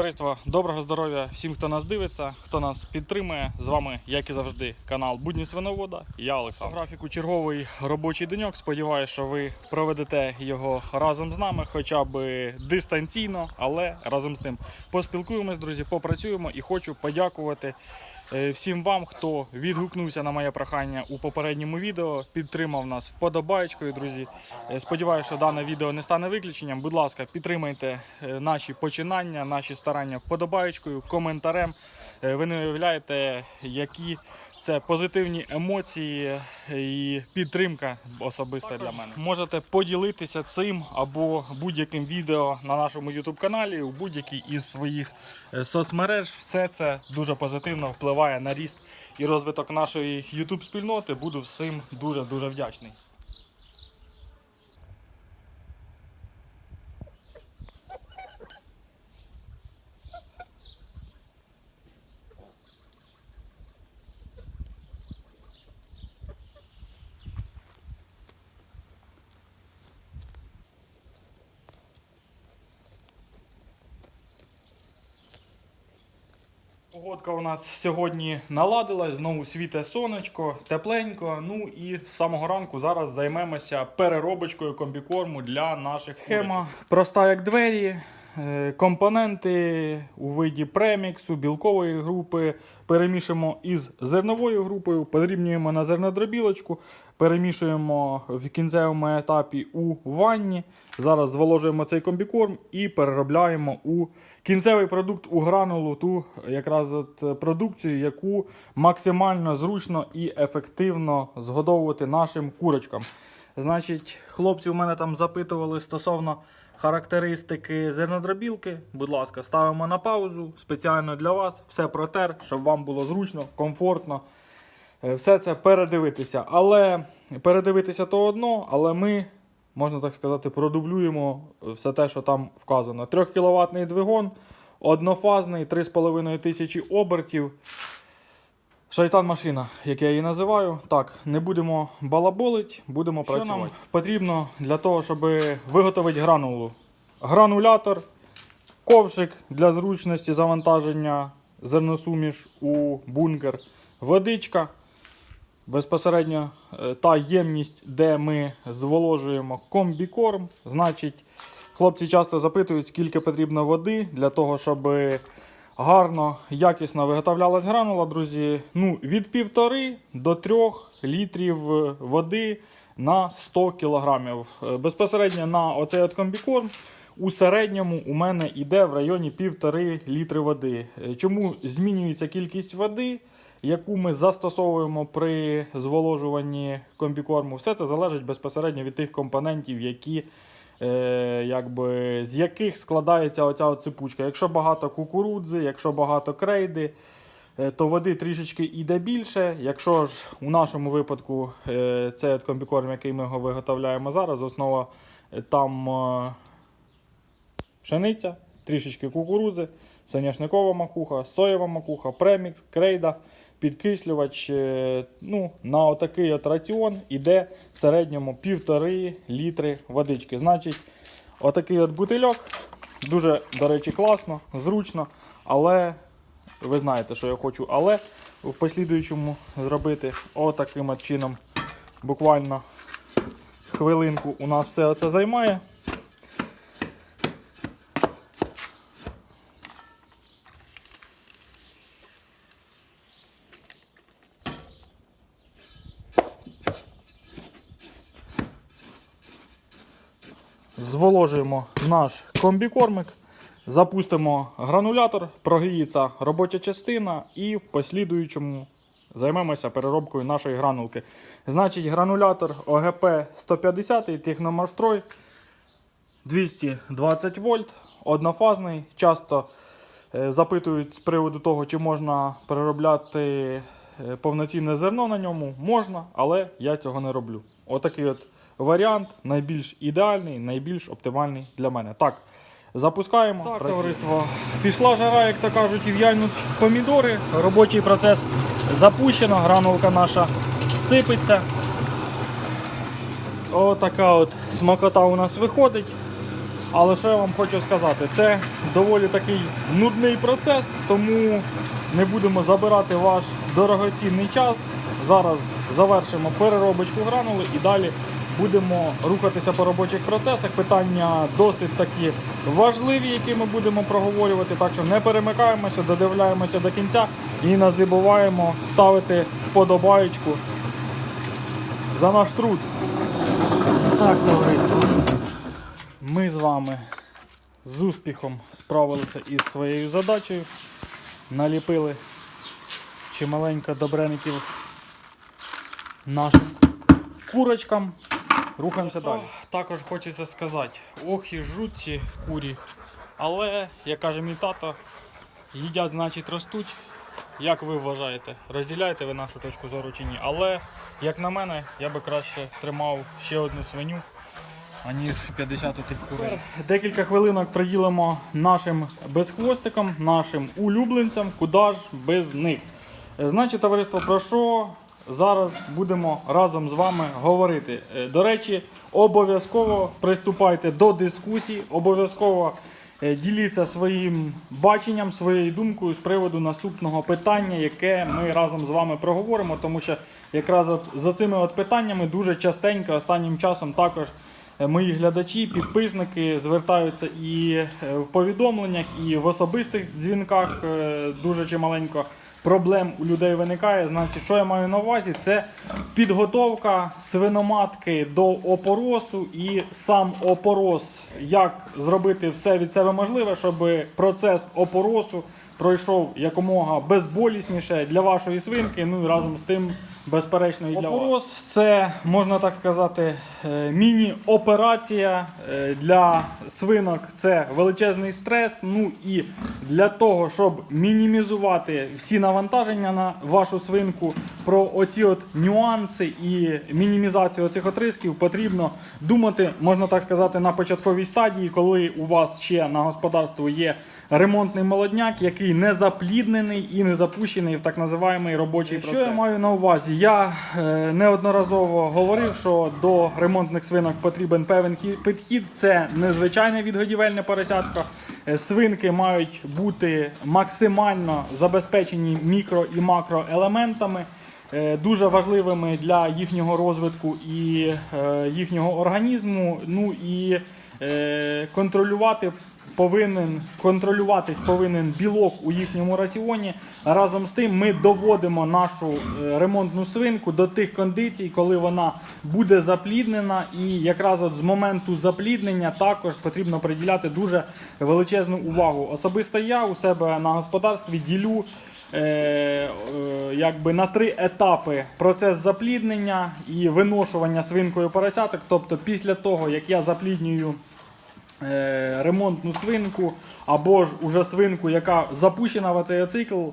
Товариство, доброго здоров'я всім, хто нас дивиться, хто нас підтримує. З вами, як і завжди, канал Будні Свиновода. Я Олександр. Графіку черговий робочий деньок. Сподіваюся, що ви проведете його разом з нами, хоча б дистанційно, але разом з тим поспілкуємось, друзі, попрацюємо і хочу подякувати. Е, Всім вам, хто відгукнувся на моє прохання у попередньому відео, підтримав нас вподобаєчкою, друзі. Е, Сподіваюся, що дане відео не стане виключенням. Будь ласка, підтримайте е, наші починання, наші старання вподобаєчкою, коментарем. Ви не уявляєте, які це позитивні емоції і підтримка особиста для мене. Можете поділитися цим або будь-яким відео на нашому YouTube каналі, у будь-якій із своїх е, соцмереж. Все це дуже позитивно впливає на ріст і розвиток нашої YouTube спільноти. Буду всім дуже дуже вдячний. Погодка у нас сьогодні наладилась, знову світе сонечко, тепленько. Ну і з самого ранку зараз займемося переробочкою комбікорму для наших схема. Проста як двері. е, Компоненти у виді преміксу, білкової групи перемішуємо із зерновою групою, подрібнюємо на зернодробілочку, перемішуємо в кінцевому етапі у ванні. Зараз зволожуємо цей комбікорм і переробляємо у кінцевий продукт у гранулу, ту якраз от продукцію, яку максимально зручно і ефективно згодовувати нашим курочкам. Значить, хлопці у мене там запитували стосовно характеристики зернодробілки. Будь ласка, ставимо на паузу спеціально для вас. Все протер, щоб вам було зручно, комфортно. Е, Все це передивитися. Але передивитися то одно, але ми, можна так сказати, продублюємо все те, що там вказано. 3 кВт двигун, однофазний, 3,5 тисячі обертів. Шайтан машина, як я її називаю. Так, не будемо балаболить, будемо Що працювати. нам потрібно для того, щоб виготовити гранулу? Гранулятор, ковшик для зручності завантаження зерносуміш у бункер, водичка. Безпосередньо е, та ємність, де ми зволожуємо комбікорм. Значить, хлопці часто запитують, скільки потрібно води для того, щоб гарно, якісно виготовлялась гранула, друзі. Ну, від півтори до 3 літрів води на 100 кілограмів. Е, Безпосередньо на оцей от комбікорм у середньому у мене йде в районі півтори літри води. Е, Чому змінюється кількість води? Яку ми застосовуємо при зволожуванні комбікорму, все це залежить безпосередньо від тих компонентів, які е, якби, з яких складається оця цепучка. Якщо багато кукурудзи, якщо багато крейди, е, то води трішечки йде більше. Якщо ж у нашому випадку е, цей комбікорм, який ми його виготовляємо зараз, основа е, там е, пшениця, трішечки кукурузи, соняшникова макуха, соєва макуха, премікс, крейда, підкислювач. е, Ну, на отакий от раціон іде в середньому півтори літри водички. Значить, отакий от бутильок. Дуже, до речі, класно, зручно, але ви знаєте, що я хочу, але в послідуючому зробити отаким от чином. Буквально хвилинку у нас все це займає. Зволожуємо наш комбікормик, запустимо гранулятор, прогріється робоча частина і в послідуючому займемося переробкою нашої гранулки. Значить, гранулятор ОГП 150 техномастрой 220 вольт, однофазний. Часто е, запитують з приводу того, чи можна переробляти е, повноцінне зерно на ньому. Можна, але я цього не роблю. Отакий от варіант найбільш ідеальний, найбільш оптимальний для мене. Так, запускаємо. Так, товариство. Пішла жара, як то кажуть, і в'яльнуть помідори. Робочий процес запущено, гранулка наша сипеться. Отака от смакота у нас виходить. Але що я вам хочу сказати, це доволі такий нудний процес, тому не будемо забирати ваш дорогоцінний час. Зараз завершимо переробочку гранули і далі будемо рухатися по робочих процесах. Питання досить такі важливі, які ми будемо проговорювати. Так що не перемикаємося, додивляємося до кінця і не забуваємо ставити вподобаєчку за наш труд. Так, товариство. Ми з вами з успіхом справилися із своєю задачею. Наліпили чималенько добреників нашим курочкам. Рухаємося далі. Також хочеться сказати, ох і жуть ці курі. Але, як каже мій тато, їдять, значить ростуть. Як ви вважаєте, розділяєте ви нашу точку зору чи ні? Але, як на мене, я би краще тримав ще одну свиню, аніж 50 тих курей. Декілька хвилинок приділимо нашим безхвостикам, нашим улюбленцям, куди ж без них. Е, Значить, товариство, про що зараз будемо разом з вами говорити? Е, До речі, обов'язково приступайте до дискусій, обов'язково е, діліться своїм баченням, своєю думкою з приводу наступного питання, яке ми разом з вами проговоримо, тому що якраз за цими от питаннями дуже частенько останнім часом також. Е, Мої глядачі, підписники звертаються і в повідомленнях, і в особистих дзвінках дуже чималенько проблем у людей виникає. Значить, що я маю на увазі? Це підготовка свиноматки до опоросу і сам опорос. Як зробити все від себе можливе, щоб процес опоросу пройшов якомога безболісніше для вашої свинки, ну і разом з тим. Безперечно, і для Опорос це можна так сказати е, міні-операція е, для свинок. Це величезний стрес. Ну і для того, щоб мінімізувати всі навантаження на вашу свинку, про оці от нюанси і мінімізацію цих от рисків потрібно думати, можна так сказати, на початковій стадії, коли у вас ще на господарстві є ремонтний молодняк, який не запліднений і не запущений в так називаємий робочий процес. Що я маю на увазі? Я е, неодноразово говорив, що до ремонтних свинок потрібен хі- підхід. Це незвичайне відгодівельне поросятко. Свинки мають бути максимально забезпечені мікро і макроелементами. е, Дуже важливими для їхнього розвитку і е, їхнього організму. Ну і е, контролювати повинен контролюватись повинен білок у їхньому раціоні. Разом з тим ми доводимо нашу е, ремонтну свинку до тих кондицій, коли вона буде запліднена. І якраз от з моменту запліднення також потрібно приділяти дуже величезну увагу. Особисто я у себе на господарстві ділю. Е, е, якби на три етапи процес запліднення і виношування свинкою поросяток. Тобто після того, як я запліднюю ремонтну свинку або ж уже свинку, яка запущена в цей цикл. Е,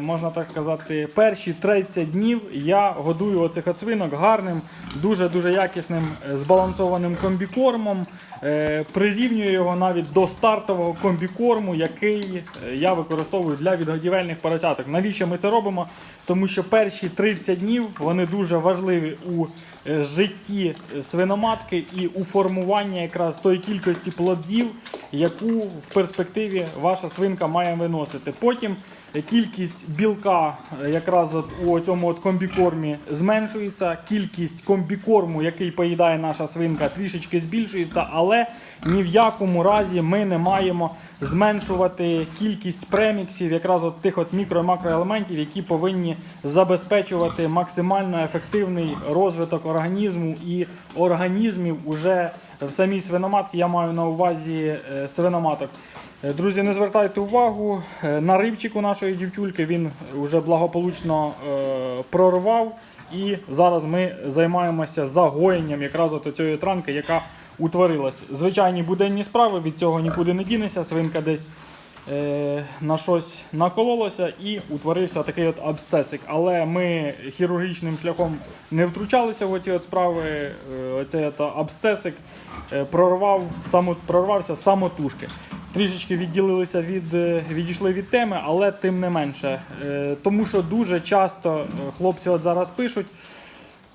можна так сказати, перші 30 днів я годую оцих от свинок гарним, дуже-дуже якісним е, збалансованим комбікормом. Е, прирівнюю його навіть до стартового комбікорму, який е, я використовую для відгодівельних поросяток. Навіщо ми це робимо? Тому що перші 30 днів вони дуже важливі у е, житті е, свиноматки і у формуванні якраз тої кількості плодів, яку в перспективі ваша свинка має виносити. Потім кількість білка е, якраз от у цьому от комбікормі зменшується, кількість комбікорму, який поїдає наша свинка, трішечки збільшується, але ні в якому разі ми не маємо зменшувати кількість преміксів, якраз от тих от мікро і макроелементів, які повинні забезпечувати максимально ефективний розвиток організму і організмів уже в самій свиноматці. Я маю на увазі е, свиноматок. Е, Друзі, не звертайте увагу е, на ривчику нашої дівчульки. Він вже благополучно прорвав. І зараз ми займаємося загоєнням якраз от цієї транки, яка утворилась. Звичайні буденні справи, від цього нікуди не дінеться. Свинка десь на щось накололося і утворився такий от абсцесик. Але ми хірургічним шляхом не втручалися в оці от справи. Е, оцей от абсцесик е, прорвав, само, прорвався самотужки. Трішечки відділилися від, е, відійшли від теми, але тим не менше. Е, Тому що дуже часто е, хлопці от зараз пишуть.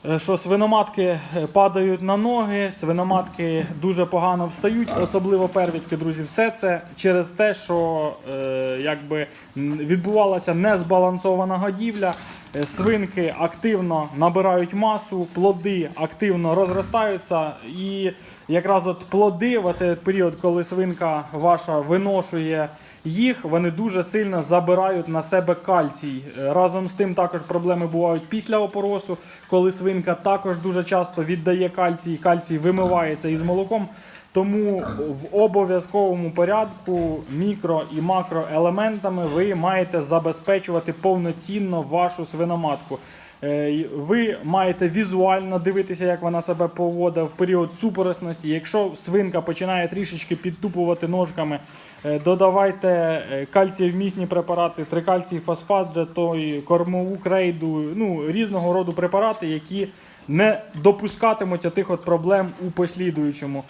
Е, що свиноматки е, падають на ноги, свиноматки дуже погано встають, особливо первітки, друзі. Все це через те, що е, якби відбувалася незбалансована годівля. Свинки активно набирають масу, плоди активно розростаються, і якраз от плоди в цей період, коли свинка ваша виношує їх, вони дуже сильно забирають на себе кальцій. Е, Разом з тим також проблеми бувають після опоросу, коли свинка також дуже часто віддає кальцій, кальцій вимивається із молоком. Тому в обов'язковому порядку мікро і макроелементами ви маєте забезпечувати повноцінно вашу свиноматку. Е, Ви маєте візуально дивитися, як вона себе поводить в період супоросності. Якщо свинка починає трішечки підтупувати ножками, е, додавайте е, кальцієвмісні препарати, трикальцій фосфат, той, кормову крейду, ну, різного роду препарати, які не допускатимуть отих от проблем у послідуючому.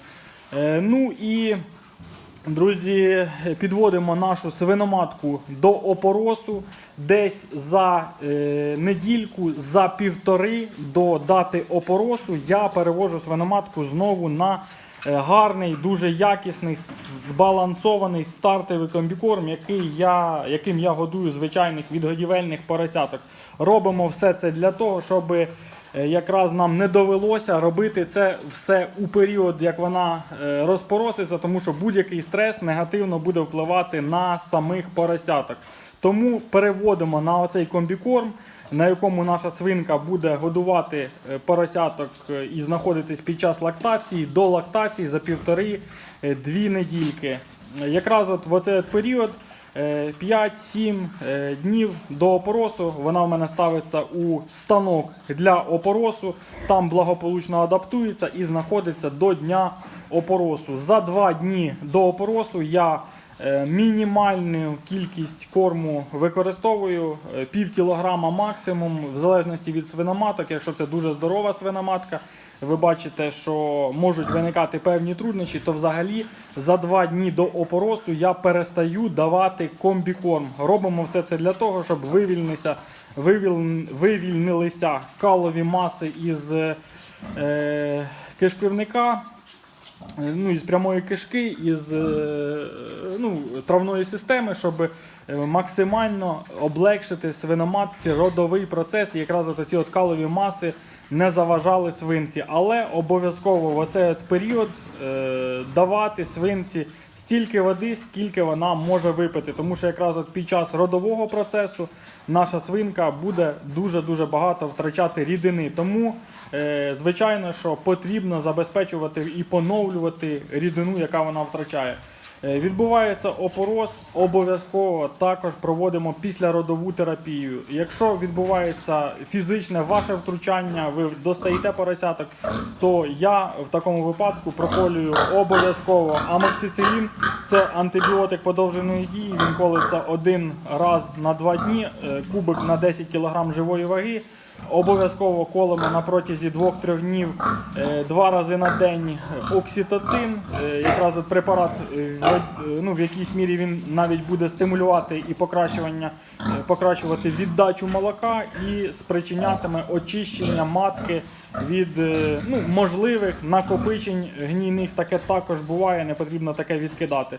Ну і Друзі, підводимо нашу свиноматку до опоросу десь за е, недільку, за півтори до дати опоросу. Я перевожу свиноматку знову на е, гарний, дуже якісний, збалансований стартовий комбікорм, який я, яким я годую звичайних відгодівельних поросяток. Робимо все це для того, щоб е, якраз нам не довелося робити це все у період, як вона е, розпороситься, тому що будь-який стрес негативно буде впливати на самих поросяток. Тому переводимо на оцей комбікорм, на якому наша свинка буде годувати е, поросяток е, і знаходитись під час лактації до лактації за півтори-дві недільки. Е, Якраз от в оцей період. Е, 5-7 е, днів до опоросу. Вона в мене ставиться у станок для опоросу. Там благополучно адаптується і знаходиться до дня опоросу. За 2 дні до опоросу я е, мінімальну кількість корму використовую е, пів кілограма максимум, в залежності від свиноматок. Якщо це дуже здорова свиноматка, ви бачите, що можуть виникати певні труднощі, то взагалі за два дні до опоросу я перестаю давати комбікорм. Робимо все це для того, щоб вивільнися, вивільнилися калові маси із е, кишківника. Е, Ну, із прямої кишки, із е, ну, травної системи, щоб е, максимально облегшити свиноматці родовий процес, і якраз от ці от калові маси не заважали свинці. Але обов'язково в оцей період давати свинці стільки води, скільки вона може випити. Тому що якраз от під час родового процесу наша свинка буде дуже-дуже багато втрачати рідини. Тому, е, звичайно, що потрібно забезпечувати і поновлювати рідину, яка вона втрачає. Е, Відбувається опорос, обов'язково також проводимо післяродову терапію. Якщо відбувається фізичне ваше втручання, ви достаєте поросяток, то я в такому випадку проколюю обов'язково амоксицилін. Це антибіотик подовженої дії. Він колиться один раз на два дні, е, кубик на 10 кг живої ваги. Обов'язково колемо на протязі 2-3 днів е, два рази на день окситоцин. Е, Якраз препарат е, ну, в якійсь мірі він навіть буде стимулювати і покращування, покращувати віддачу молока і спричинятиме очищення матки від ну, можливих накопичень гнійних. Таке також буває, не потрібно таке відкидати.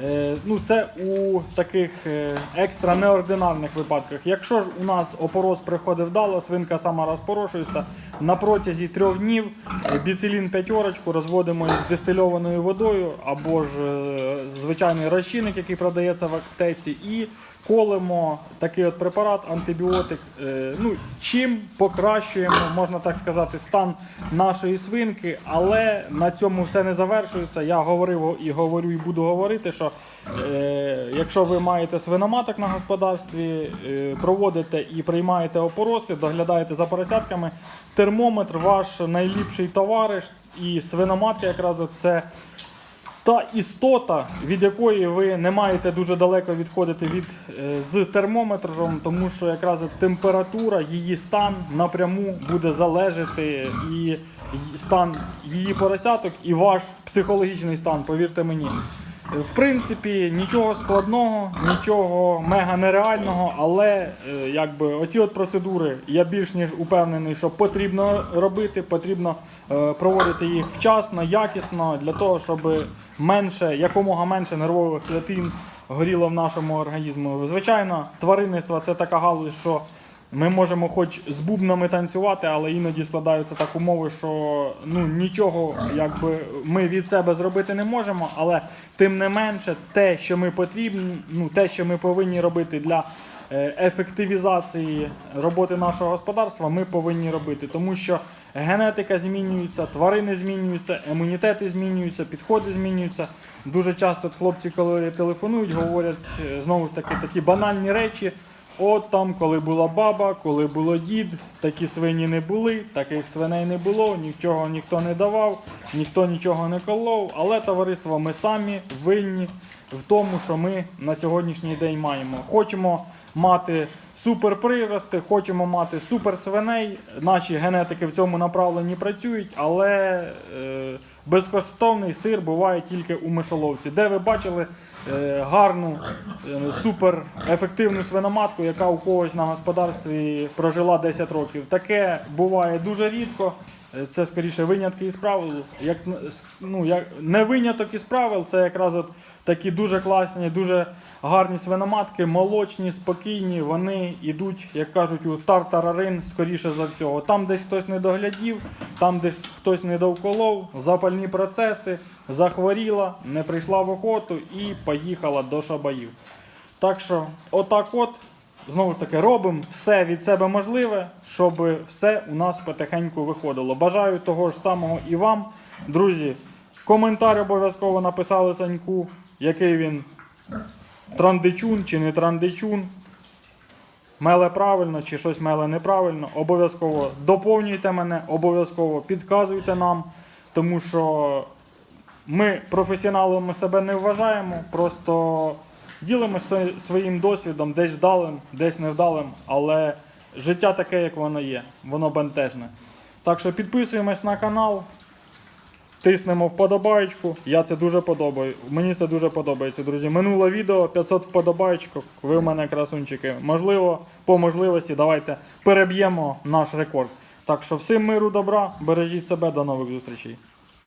Е, Ну, це у таких е, екстра неординарних випадках. Якщо ж у нас опорос приходить вдало, свинка сама розпорошується, на протязі трьох днів е, біцилін п'ятерочку розводимо із дистильованою водою або ж звичайний розчинник, який продається в аптеці, і колемо такий от препарат, антибіотик. Е, Ну, чим покращуємо, можна так сказати, стан нашої свинки, але на цьому все не завершується. Я говорив і говорю, і буду говорити, що е, якщо ви маєте свиноматок на господарстві, е, проводите і приймаєте опороси, доглядаєте за поросятками, термометр ваш найліпший товариш, і свиноматка якраз це та істота, від якої ви не маєте дуже далеко відходити від е, з термометром, тому що якраз температура, її стан напряму буде залежати і стан її поросяток, і ваш психологічний стан, повірте мені. В принципі, нічого складного, нічого мега нереального, але е, якби оці от процедури я більш ніж упевнений, що потрібно робити, потрібно е, проводити їх вчасно, якісно, для того, щоб менше, якомога менше нервових клітин горіло в нашому організму. Звичайно, тваринництво це така галузь, що ми можемо хоч з бубнами танцювати, але іноді складаються так умови, що ну нічого якби ми від себе зробити не можемо. Але тим не менше, те, що ми потрібні, ну те, що ми повинні робити для е, ефективізації роботи нашого господарства, ми повинні робити, тому що генетика змінюється, тварини змінюються, імунітети змінюються, підходи змінюються. Дуже часто хлопці, коли телефонують, говорять е, знову ж таки такі банальні речі. От там, коли була баба, коли було дід, такі свині не були, таких свиней не було, нічого ніхто не давав, ніхто нічого не колов. Але товариство ми самі винні в тому, що ми на сьогоднішній день маємо. Хочемо мати суперприрости, хочемо мати суперсвиней. Наші генетики в цьому направленні працюють, але е, безкоштовний сир буває тільки у мишоловці. Де ви бачили гарну, е, суперефективну свиноматку, яка у когось на господарстві прожила 10 років. Таке буває дуже рідко. Е, Це скоріше винятки із правил. Як, ну, як, не виняток із правил, це якраз от такі дуже класні, дуже гарні свиноматки, молочні, спокійні. Вони йдуть, як кажуть, у тартарарин, скоріше за всього. Там десь хтось не доглядів, там десь хтось не довколов, запальні процеси, захворіла, не прийшла в охоту і поїхала до шабаїв. Так що, отак от, знову ж таки, робимо все від себе можливе, щоб все у нас потихеньку виходило. Бажаю того ж самого і вам. Друзі, коментар обов'язково написали Саньку, який він трандичун чи не трандичун. Меле правильно чи щось меле неправильно. Обов'язково доповнюйте мене, обов'язково підказуйте нам, тому що ми професіоналами себе не вважаємо, просто ділимося своїм досвідом, десь вдалим, десь невдалим, але життя таке, як воно є, воно бентежне. Так що підписуємось на канал, тиснемо вподобайку. Я це дуже подобаю. Мені це дуже подобається, друзі. Минуле відео 500 вподобайчиків. Ви в мене красунчики. Можливо, по можливості, давайте переб'ємо наш рекорд. Так що всім миру, добра, бережіть себе, до нових зустрічей.